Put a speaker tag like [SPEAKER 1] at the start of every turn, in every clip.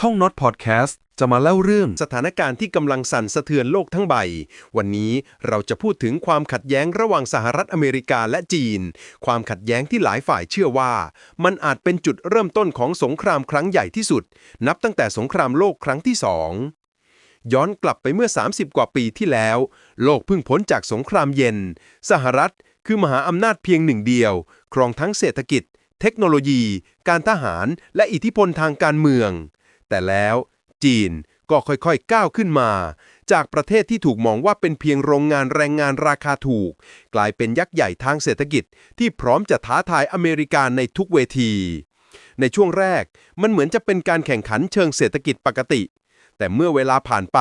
[SPEAKER 1] ช่องน็อตพอดแคสต์จะมาเล่าเรื่อง
[SPEAKER 2] สถานการณ์ที่กำลังสั่นสะเทือนโลกทั้งใบ วันนี้เราจะพูดถึงความขัดแย้งระหว่างสหรัฐอเมริกาและจีน ความขัดแย้งที่หลายฝ่ายเชื่อว่า มันอาจเป็นจุดเริ่มต้นของสงครามครั้งใหญ่ที่สุด นับตั้งแต่สงครามโลกครั้งที่สองย้อนกลับไปเมื่อ 30 กว่าปีที่แล้ว โลกเพิ่งพ้นจากสงครามเย็น สหรัฐคือมหาอำนาจเพียงหนึ่งเดียว ครองทั้งเศรษฐกิจ เทคโนโลยี การทหาร และอิทธิพลทางการเมือง แต่แล้วจีนก็ค่อยๆ ก้าวขึ้นมา จากประเทศที่ถูกมองว่าเป็นเพียงโรงงานแรงงานราคาถูก กลายเป็นยักษ์ใหญ่ทางเศรษฐกิจ ที่พร้อมจะท้าทายอเมริกาในทุกเวที ในช่วงแรกมันเหมือนจะเป็นการแข่งขันเชิงเศรษฐกิจปกติ แต่เมื่อเวลาผ่านไป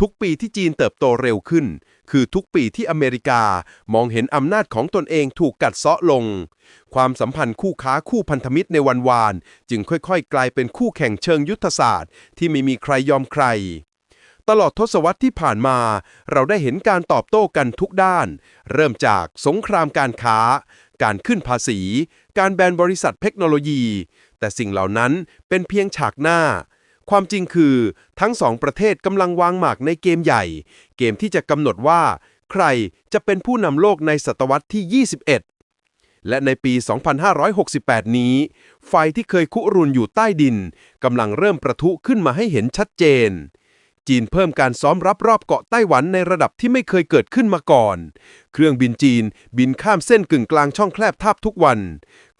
[SPEAKER 2] ทุกปีที่จีนเติบโตเร็วขึ้น คือทุกปีที่อเมริกามองเห็นอำนาจของตนเองถูกกัดเซาะลง ความสัมพันธ์คู่ค้าคู่พันธมิตรในวันวาน จึงค่อยๆ กลายเป็นคู่แข่งเชิงยุทธศาสตร์ ที่ไม่มีใครยอมใคร ตลอดทศวรรษที่ผ่านมา เราได้เห็นการตอบโต้กันทุกด้าน เริ่มจากสงครามการค้า การขึ้นภาษี การแบนบริษัทเทคโนโลยี แต่สิ่งเหล่านั้นเป็นเพียงฉากหน้า ความจริงคือทั้งสองประเทศกำลังวางหมากในเกมใหญ่ เกมที่จะกำหนดว่า ใครจะเป็นผู้นำโลกในศตวรรษที่ 21 และในปี 2568 นี้ ไฟที่เคยคุรุนอยู่ใต้ดินกำลังเริ่มประทุขึ้นมาให้เห็นชัดเจน จีนเพิ่มการซ้อมรับรอบเกาะไต้หวันในระดับที่ไม่เคยเกิดขึ้นมาก่อน เครื่องบินจีนบินข้ามเส้นกึ่งกลางช่องแคบแทบทุกวัน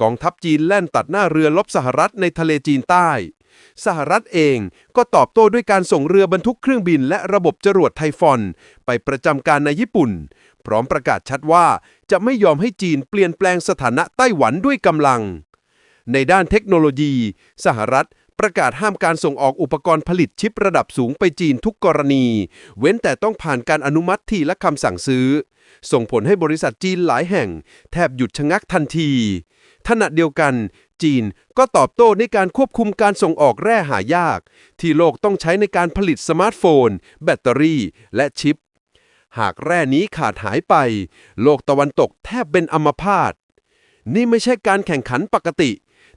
[SPEAKER 2] กองทัพจีนแล่นตัดหน้าเรือลบสหรัฐในทะเลจีนใต้ สหรัฐเองก็ตอบโต้ด้วยการส่งเรือบรรทุกเครื่องบินและระบบจรวดไทฟอน ไปประจำการในญี่ปุ่น พร้อมประกาศชัดว่าจะไม่ยอมให้จีนเปลี่ยนแปลงสถานะไต้หวันด้วยกำลัง ในด้านเทคโนโลยี สหรัฐประกาศห้ามการส่งออกอุปกรณ์ผลิตชิประดับสูงไปจีนทุกกรณี เว้นแต่ต้องผ่านการอนุมัติที่และคำสั่งซื้อ ส่งผลให้บริษัทจีนหลายแห่ง แทบหยุดชะงักทันทีขณะเดียวกัน จีน ก็ตอบโต้ในการควบคุมการส่งออกแร่หายาก ที่โลกต้องใช้ในการผลิตสมาร์ทโฟน แบตเตอรี่ และชิป หากแร่นี้ขาดหายไป โลกตะวันตกแทบเป็นอัมพาตนี่ไม่ใช่การแข่งขันปกติ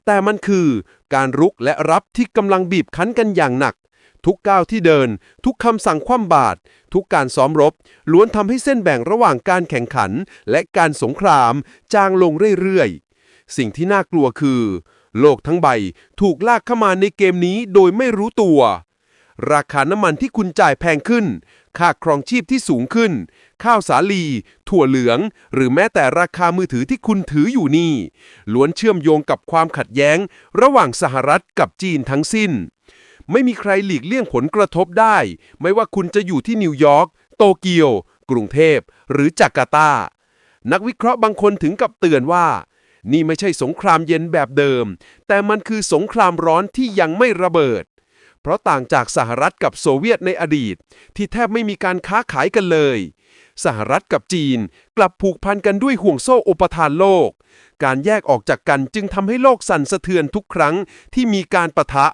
[SPEAKER 2] แต่มันคือการรุกและรับที่กำลังบีบคั้นกันอย่างหนัก ทุกก้าวที่เดิน ทุกคำสั่งคว่ำบาตรทุกการซ้อมรบ ล้วนทำให้เส้นแบ่งระหว่างการแข่งขัน และการสงคราม จางลงเรื่อยๆ สิ่งที่น่ากลัวคือ โลกทั้งใบถูกลากเข้ามาในเกมนี้โดยไม่รู้ตัว ราคาน้ำมันที่คุณจ่ายแพงขึ้น ค่าครองชีพที่สูงขึ้น ข้าวสาลี ถั่วเหลือง หรือแม้แต่ราคามือถือที่คุณถืออยู่นี่ ล้วนเชื่อมโยงกับความขัดแย้ง ระหว่างสหรัฐกับจีนทั้งสิ้น ไม่มีใครหลีกเลี่ยงผลกระทบได้ ไม่ว่าคุณจะอยู่ที่นิวยอร์ก โตเกียว กรุงเทพ หรือจาการ์ตานักวิเคราะห์บางคนถึงกับเตือนว่า นี่ไม่ใช่สงครามเย็นแบบเดิม แต่มันคือสงครามร้อนที่ยังไม่ระเบิด เพราะต่างจากสหรัฐกับโซเวียตในอดีต ที่แทบไม่มีการค้าขายกันเลย สหรัฐกับจีนกลับผูกพันกันด้วยห่วงโซ่อุปทานโลก การแยกออกจากกันจึงทำให้โลกสั่นสะเทือนทุกครั้งที่มีการประทะ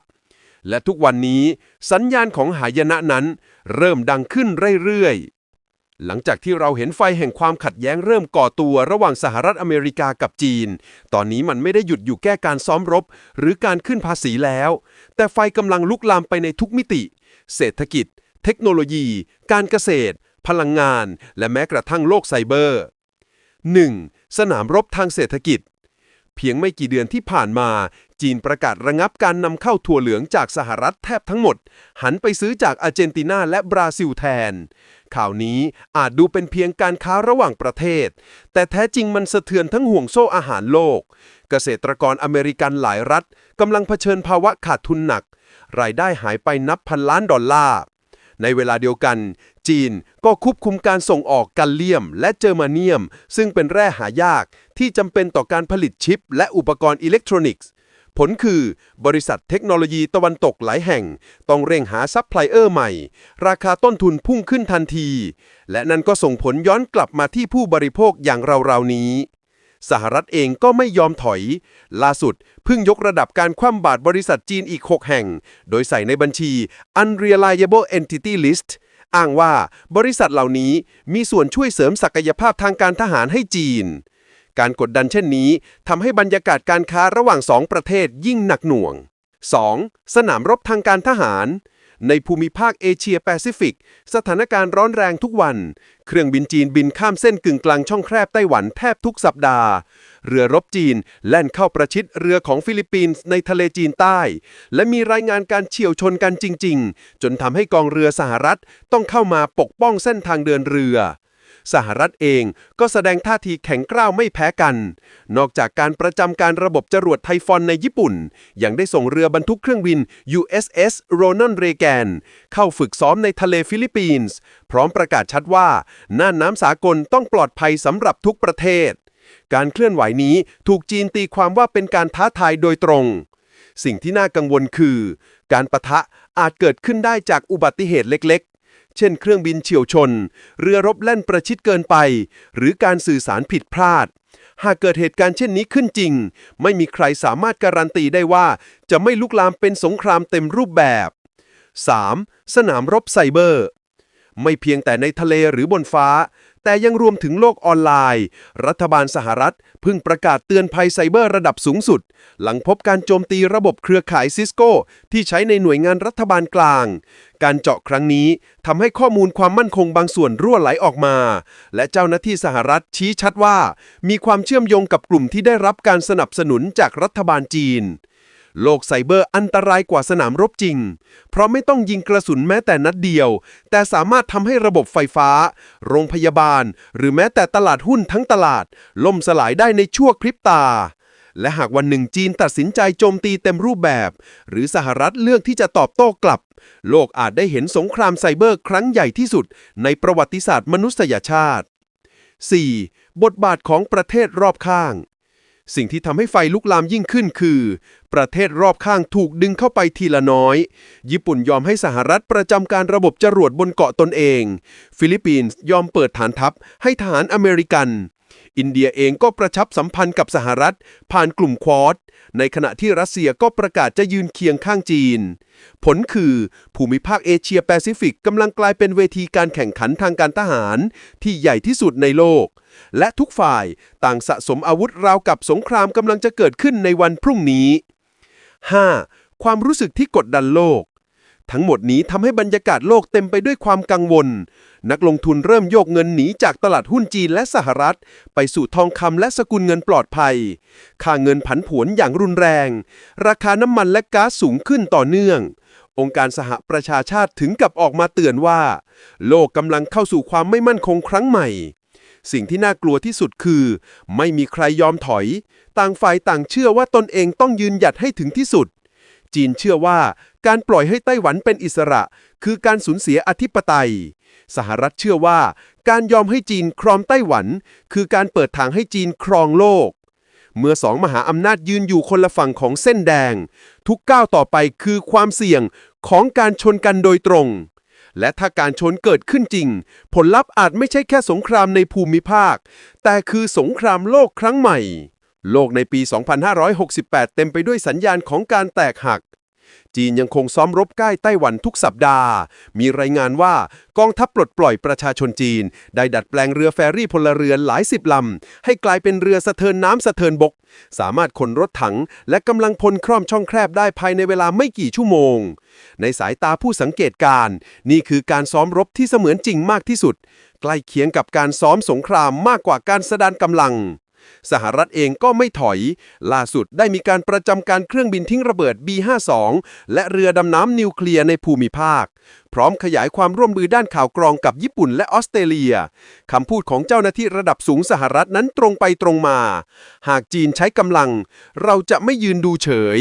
[SPEAKER 2] และทุกวันนี้สัญญาณของหายนะนั้น เริ่มดังขึ้นเรื่อยๆ หลังจากที่เราเห็นไฟแห่งความขัดแย้งเริ่มก่อตัวระหว่างสหรัฐอเมริกากับจีน ตอนนี้มันไม่ได้หยุดอยู่แก้การซ้อมรบ หรือการขึ้นภาษีแล้ว แต่ไฟกำลังลุกลามไปในทุกมิติ เศรษฐกิจ เทคโนโลยี การเกษตร พลังงาน และแม้กระทั่งโลกไซเบอร์ 1. สนามรบทางเศรษฐกิจ เพียงไม่กี่เดือนที่ผ่านมา จีนประกาศระงับการนำเข้าถั่วเหลืองจากสหรัฐแทบทั้งหมด หันไปซื้อจากอาร์เจนตินาและบราซิลแทน ข่าวนี้อาจดูเป็นเพียงการค้าระหว่างประเทศ แต่แท้จริงมันสะเทือนทั้งห่วงโซ่อาหารโลก เกษตรกรอเมริกันหลายรัฐกำลังเผชิญภาวะขาดทุนหนัก รายได้หายไปนับพันล้านดอลลาร์ในเวลาเดียวกัน จีนก็ควบคุมการส่งออกกัลเลียมและเจอร์มาเนียม ซึ่งเป็นแร่หายากที่จำเป็นต่อการผลิตชิป และอุปกรณ์อิเล็กทรอนิกส์ ผลคือบริษัทเทคโนโลยีตะวันตกหลายแห่ง ต้องเร่งหาซัพพลายเออร์ใหม่ ราคาต้นทุนพุ่งขึ้นทันที และนั่นก็ส่งผลย้อนกลับมาที่ผู้บริโภคอย่างเราๆนี้สหรัฐเองก็ไม่ยอมถอย ล่าสุดเพิ่งยกระดับการคว่ำบาตรบริษัทจีนอีก 6 แห่ง โดยใส่ในบัญชี Unreliable Entity List อ้างว่าบริษัทเหล่านี้มีส่วนช่วยเสริมศักยภาพทางการทหารให้จีน การกดดันเช่นนี้ทำให้บรรยากาศการค้าระหว่างสองประเทศยิ่งหนักหน่วง 2. สนามรบทางการทหาร ในภูมิภาคเอเชียแปซิฟิก สถานการณ์ร้อนแรงทุกวัน เครื่องบินจีนบินข้ามเส้นกึ่งกลางช่องแคบไต้หวันแทบทุกสัปดาห์ เรือรบจีนแล่นเข้าประชิดเรือของฟิลิปปินส์ในทะเลจีนใต้ และมีรายงานการเฉียวชนกันจริง ๆ จนทำให้กองเรือสหรัฐต้องเข้ามาปกป้องเส้นทางเดินเรือ สหรัฐเองก็แสดงท่าทีแข็งกร้าวไม่แพ้กัน นอกจากการประจำการระบบจรวดไทฟอนในญี่ปุ่น ยังได้ส่งเรือบรรทุกเครื่องบิน USS Ronald Reagan เข้าฝึกซ้อมในทะเลฟิลิปปินส์ พร้อมประกาศชัดว่าน่านน้ำสากลต้องปลอดภัยสำหรับทุกประเทศ การเคลื่อนไหวนี้ถูกจีนตีความว่าเป็นการท้าทายโดยตรง สิ่งที่น่ากังวลคือ การประทะอาจเกิดขึ้นได้จากอุบัติเหตุเล็ก เช่นเครื่องบินเฉียวชน เรือรบแล่นประชิดเกินไป หรือการสื่อสารผิดพลาด หากเกิดเหตุการณ์เช่นนี้ขึ้นจริง ไม่มีใครสามารถการันตีได้ว่า จะไม่ลุกลามเป็นสงครามเต็มรูปแบบ 3. สนามรบไซเบอร์ ไม่เพียงแต่ในทะเลหรือบนฟ้า แต่ยังรวมถึงโลกออนไลน์ รัฐบาลสหรัฐเพิ่งประกาศเตือนภัยไซเบอร์ระดับสูงสุด หลังพบการโจมตีระบบเครือข่ายซิสโก้ที่ใช้ในหน่วยงานรัฐบาลกลาง การเจาะครั้งนี้ทำให้ข้อมูลความมั่นคงบางส่วนรั่วไหลออกมา และเจ้าหน้าที่สหรัฐชี้ชัดว่า มีความเชื่อมโยงกับกลุ่มที่ได้รับการสนับสนุนจากรัฐบาลจีน โลกไซเบอร์อันตรายกว่าสนามรบจริง เพราะไม่ต้องยิงกระสุนแม้แต่นัดเดียว แต่สามารถทำให้ระบบไฟฟ้า โรงพยาบาล หรือแม้แต่ตลาดหุ้นทั้งตลาด ล่มสลายได้ในชั่วพริบตา และหากวันหนึ่งจีนตัดสินใจโจมตีเต็มรูปแบบ หรือสหรัฐเลือกที่จะตอบโต้กลับ โลกอาจได้เห็นสงครามไซเบอร์ครั้งใหญ่ที่สุด ในประวัติศาสตร์มนุษยชาติ 4. บทบาทของประเทศรอบข้าง สิ่งที่ทำให้ไฟลุกลามยิ่งขึ้นคือ ประเทศรอบข้างถูกดึงเข้าไปทีละน้อย ญี่ปุ่นยอมให้สหรัฐประจำการระบบจรวดบนเกาะตนเอง ฟิลิปปินส์ยอมเปิดฐานทัพให้ทหารอเมริกัน อินเดียเองก็ประชับสัมพันธ์กับสหรัฐ ผ่านกลุ่มควอด ในขณะที่รัสเซียก็ประกาศจะยืนเคียงข้างจีน ผลคือภูมิภาคเอเชียแปซิฟิกกำลังกลายเป็นเวทีการแข่งขันทางการทหาร ที่ใหญ่ที่สุดในโลก และทุกฝ่ายต่างสะสมอาวุธราวกับสงครามกำลังจะเกิดขึ้นในวันพรุ่งนี้ 5. ความรู้สึกที่กดดันโลก ทั้งหมดนี้ทำให้บรรยากาศโลกเต็มไปด้วยความกังวล นักลงทุนเริ่มโยกเงินหนีจากตลาดหุ้นจีนและสหรัฐ ไปสู่ทองคำและสกุลเงินปลอดภัย ค่าเงินผันผวนอย่างรุนแรง ราคาน้ำมันและก๊าซสูงขึ้นต่อเนื่อง องค์การสหประชาชาติถึงกับออกมาเตือนว่า โลกกำลังเข้าสู่ความไม่มั่นคงครั้งใหม่สิ่งที่น่ากลัวที่สุดคือ ไม่มีใครยอมถอย ต่างฝ่ายต่างเชื่อว่าตนเองต้องยืนหยัดให้ถึงที่สุด จีนเชื่อว่า การปล่อยให้ไต้หวันเป็นอิสระ คือการสูญเสียอธิปไตย สหรัฐเชื่อว่า การยอมให้จีนครองไต้หวัน คือการเปิดทางให้จีนครองโลก เมื่อสองมหาอำนาจยืนอยู่คนละฝั่งของเส้นแดง ทุกก้าวต่อไปคือความเสี่ยงของการชนกันโดยตรง และถ้าการชนเกิดขึ้นจริง ผลลัพธ์อาจไม่ใช่แค่สงครามในภูมิภาค แต่คือสงครามโลกครั้งใหม่ โลกในปี 2568 เต็มไปด้วยสัญญาณของการแตกหัก จีนยังคงซ้อมรบใกล้ไต้หวันทุกสัปดาห์ มีรายงานว่ากองทัพปลดปล่อยประชาชนจีน ได้ดัดแปลงเรือแฟรี่พลเรือนหลายสิบลำ ให้กลายเป็นเรือสะเทินน้ำสะเทินบก สามารถขนรถถัง และกำลังพลคร่อมช่องแคบได้ภายในเวลาไม่กี่ชั่วโมง ในสายตาผู้สังเกตการณ์นี่คือการซ้อมรบที่เสมือนจริงมากที่สุด ใกล้เคียงกับการซ้อมสงครามมากกว่าการสดงกำลัง สหรัฐเองก็ไม่ถอย ล่าสุดได้มีการประจำการเครื่องบินทิ้งระเบิด B-52 และเรือดำน้ำนิวเคลียร์ในภูมิภาค พร้อมขยายความร่วมมือด้านข่าวกรองกับญี่ปุ่นและออสเตรเลียคำพูดของเจ้าหน้าที่ระดับสูงสหรัฐนั้นตรงไปตรงมา หากจีนใช้กำลัง เราจะไม่ยืนดูเฉย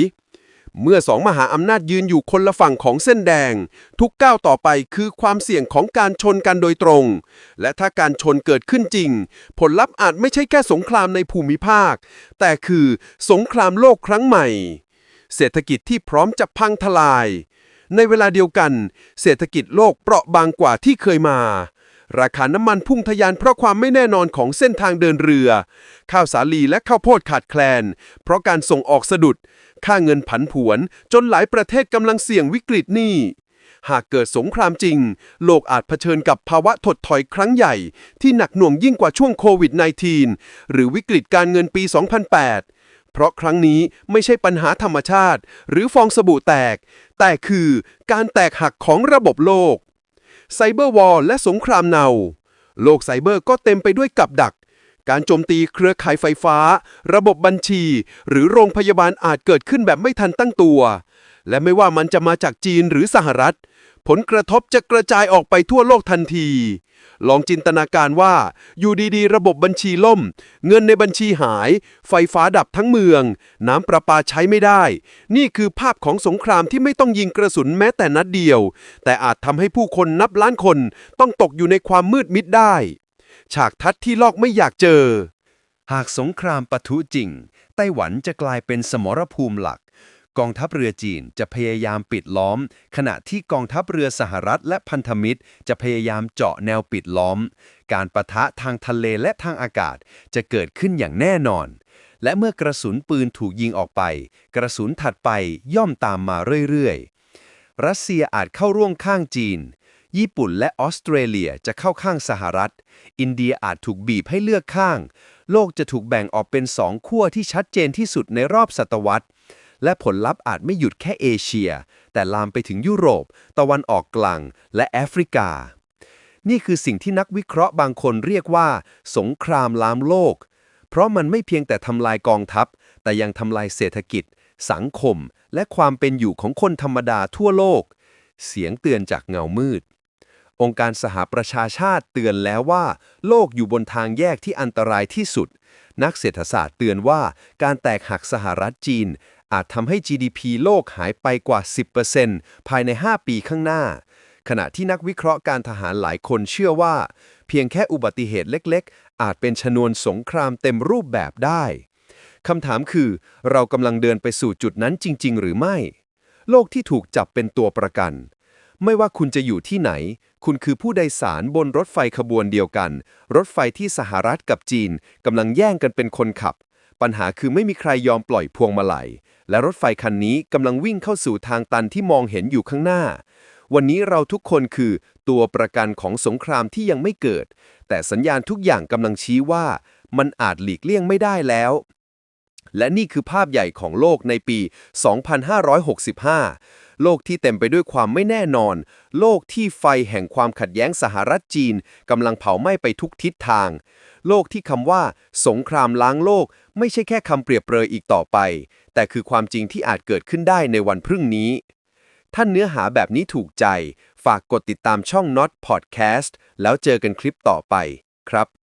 [SPEAKER 2] เมื่อสองมหาอำนาจยืนอยู่คนละฝั่งของเส้นแดง ทุกก้าวต่อไปคือความเสี่ยงของการชนกันโดยตรง และถ้าการชนเกิดขึ้นจริง ผลลัพธ์อาจไม่ใช่แค่สงครามในภูมิภาค แต่คือสงครามโลกครั้งใหม่ เศรษฐกิจที่พร้อมจะพังทลาย ในเวลาเดียวกัน เศรษฐกิจโลกเปราะบางกว่าที่เคยมาราคาน้ำมันพุ่งทะยานเพราะความไม่แน่นอนของเส้นทางเดินเรือ ข้าวสาลีและข้าวโพดขาดแคลน เพราะการส่งออกสะดุด ค่าเงินผันผวน จนหลายประเทศกำลังเสี่ยงวิกฤตหนี้ หากเกิดสงครามจริง โลกอาจเผชิญกับภาวะถดถอยครั้งใหญ่ ที่หนักหน่วงยิ่งกว่าช่วงโควิด -19 หรือวิกฤตการเงินปี 2008เพราะครั้งนี้ไม่ใช่ปัญหาธรรมชาติ หรือฟองสบู่แตก แต่คือการแตกหักของระบบโลก ไซเบอร์วอลและสงครามเนา โลกไซเบอร์ก็เต็มไปด้วยกับดัก การโจมตีเครือข่ายไฟฟ้า ระบบบัญชี หรือโรงพยาบาลอาจเกิดขึ้นแบบไม่ทันตั้งตัว และไม่ว่ามันจะมาจากจีนหรือสหรัฐ ผลกระทบจะกระจายออกไปทั่วโลกทันที ลองจินตนาการว่า อยู่ดีๆ ระบบบัญชีล่ม เงินในบัญชีหาย ไฟฟ้าดับทั้งเมือง น้ำประปาใช้ไม่ได้ นี่คือภาพของสงครามที่ไม่ต้องยิงกระสุนแม้แต่นัดเดียว แต่อาจทำให้ผู้คนนับล้านคนต้องตกอยู่ในความมืดมิดได้ ฉากทัดที่ลอกไม่อยากเจอ
[SPEAKER 3] หากสงครามปะทุจริง ไต้หวันจะกลายเป็นสมรภูมิหลัก กองทัพเรือจีนจะพยายามปิดล้อม ขณะที่กองทัพเรือสหรัฐและพันธมิตร จะพยายามเจาะแนวปิดล้อม การประทะทางทะเลและทางอากาศจะเกิดขึ้นอย่างแน่นอน และเมื่อกระสุนปืนถูกยิงออกไป กระสุนถัดไปย่อมตามมาเรื่อยๆรัสเซียอาจเข้าร่วมข้างจีน ญี่ปุ่นและออสเตรเลียจะเข้าข้างสหรัฐ อินเดียอาจถูกบีบให้เลือกข้าง โลกจะถูกแบ่งออกเป็นสองขั้วที่ชัดเจนที่สุดในรอบศตวรรษ และผลลัพธ์อาจไม่หยุดแค่เอเชีย แต่ลามไปถึงยุโรป ตะวันออกกลาง และแอฟริกา นี่คือสิ่งที่นักวิเคราะห์บางคนเรียกว่า สงครามล้ามโลก เพราะมันไม่เพียงแต่ทำลายกองทัพ แต่ยังทำลายเศรษฐกิจ สังคม และความเป็นอยู่ของคนธรรมดาทั่วโลก เสียงเตือนจากเงามืด องค์การสหประชาชาติเตือนแล้วว่า โลกอยู่บนทางแยกที่อันตรายที่สุด นักเศรษฐศาสตร์เตือนว่าการแตกหักสหรัฐจีน อาจทำให้ GDP โลกหายไปกว่า 10%ภายใน 5 ปีข้างหน้า ขณะที่นักวิเคราะห์การทหารหลายคนเชื่อว่า เพียงแค่อุบัติเหตุเล็ก ๆ อาจเป็นชนวนสงครามเต็มรูปแบบได้คำถามคือ เรากำลังเดินไปสู่จุดนั้นจริง ๆ หรือไม่ โลกที่ถูกจับเป็นตัวประกัน ไม่ว่าคุณจะอยู่ที่ไหน คุณคือผู้โดยสารบนรถไฟขบวนเดียวกัน รถไฟที่สหรัฐกับจีนกำลังแย่งกันเป็นคนขับ ปัญหาคือไม่มีใครยอมปล่อยพวงมาลัย และรถไฟคันนี้กำลังวิ่งเข้าสู่ทางตันที่มองเห็นอยู่ข้างหน้า วันนี้เราทุกคนคือตัวประกันของสงครามที่ยังไม่เกิด แต่สัญญาณทุกอย่างกำลังชี้ว่า มันอาจหลีกเลี่ยงไม่ได้แล้ว และนี่คือภาพใหญ่ของโลกในปี 2565 โลกที่เต็มไปด้วยความไม่แน่นอน โลกที่ไฟแห่งความขัดแย้งสหรัฐจีนกำลังเผาไหม้ไปทุกทิศทาง โลกที่คำว่า สงครามล้างโลก ไม่ใช่แค่คำเปรียบเปรยอีกต่อไป แต่คือความจริงที่อาจเกิดขึ้นได้ในวันพรุ่งนี้ ท่านเนื้อหาแบบนี้ถูกใจ ฝากกดติดตามช่อง Not Podcast แล้วเจอกันคลิปต่อไป ครับ